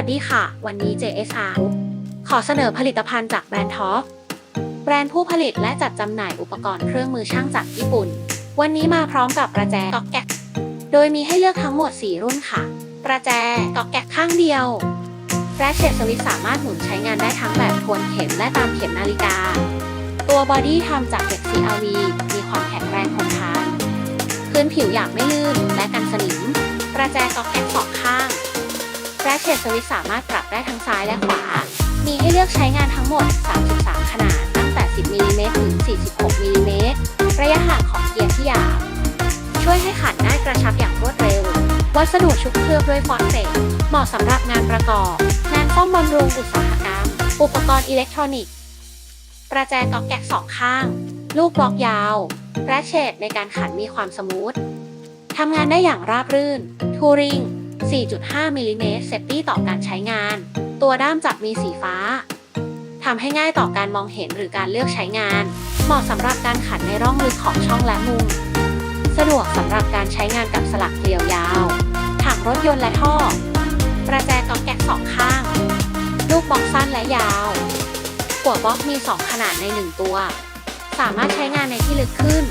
วัสดีค่ะ วันนี้ JSR ขอเสนอผลิตภัณฑ์จากแบรนด์ท็อปแบรนด์ผู้ผลิตและจัดจำหน่ายอุปกรณ์เครื่องมือช่างจากญี่ปุ่น วันนี้มาพร้อมกับประแจก๊อกแก๊กโดยมีให้เลือกทั้งหมด 4 รุ่นค่ะ ประแจก๊อกแก๊กข้างเดียวแรชเชตสวิตสามารถหมุนใช้งานได้ทั้งแบบทวนเข็มและตามเข็มนาฬิกา ตัวบอดี้ทำจากเหล็ก CRV มีความแข็งแรงทนทานพื้นผิวหยาบไม่ลื่นและกันสนิม ประแจก๊อกแก๊กสองข้าง แรชเชตสวิตสามารถปรับได้ทั้งซ้ายและขวา มีให้เลือกใช้งานทั้งหมด 33 ขนาด ตั้งแต่ 10มิลลิเมตรถึง 46มิลลิเมตร ระยะห่างของเกียร์ที่ยาบช่วยให้ขันได้กระชับอย่างรวดเร็ว วัสดุชุบเคลือบด้วยฟอสเฟต เหมาะสำหรับงานประกอบ งานซ่อมบำรุงอุตสาหกรรม อุปกรณ์อิเล็กทรอนิกส์ ประแจก๊อกแก๊กสองข้าง ลูกบล็อกยาวแรชเชตในการขันมีความสมูททำงานได้อย่างราบรื่น ทูริง 4.5 มิลลิเมตรเซฟตี้ต่อการใช้งาน ตัวด้ามจับมีสีฟ้าทำให้ง่ายต่อการมองเห็นหรือการเลือกใช้งาน เหมาะสำหรับการขันในร่องลึกของช่องและมุม สะดวกสำหรับการใช้งานกับสลักเกลียวยาวถังรถยนต์และท่อ ประแจกองแก๊กสองข้าง ลูกบล็อกสั้นและยาว หัวบล็อกมี 2 ขนาดใน 1 ตัว สามารถใช้งานในที่ลึกขึ้น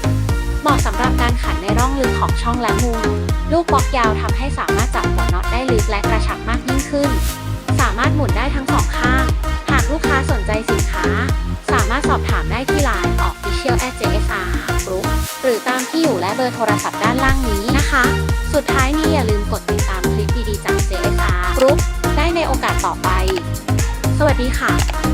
เหมาะสำหรับการขันในร่องลึกของช่องและมุม ลูกบล็อกยาวทำให้สามารถจับหัวน็อตได้ลึกและกระชับมากยิ่งขึ้น สามารถหมุนได้ทั้งสองข้าง หากลูกค้าสนใจสินค้า สามารถสอบถามได้ที่ Line Official at JSR Group หรือตามที่อยู่และเบอร์โทรศัพท์ด้านล่างนี้นะคะ สุดท้ายนี้อย่าลืมกดติดตามคลิปดีๆจาก JSR Group ได้ในโอกาสต่อไป สวัสดีค่ะ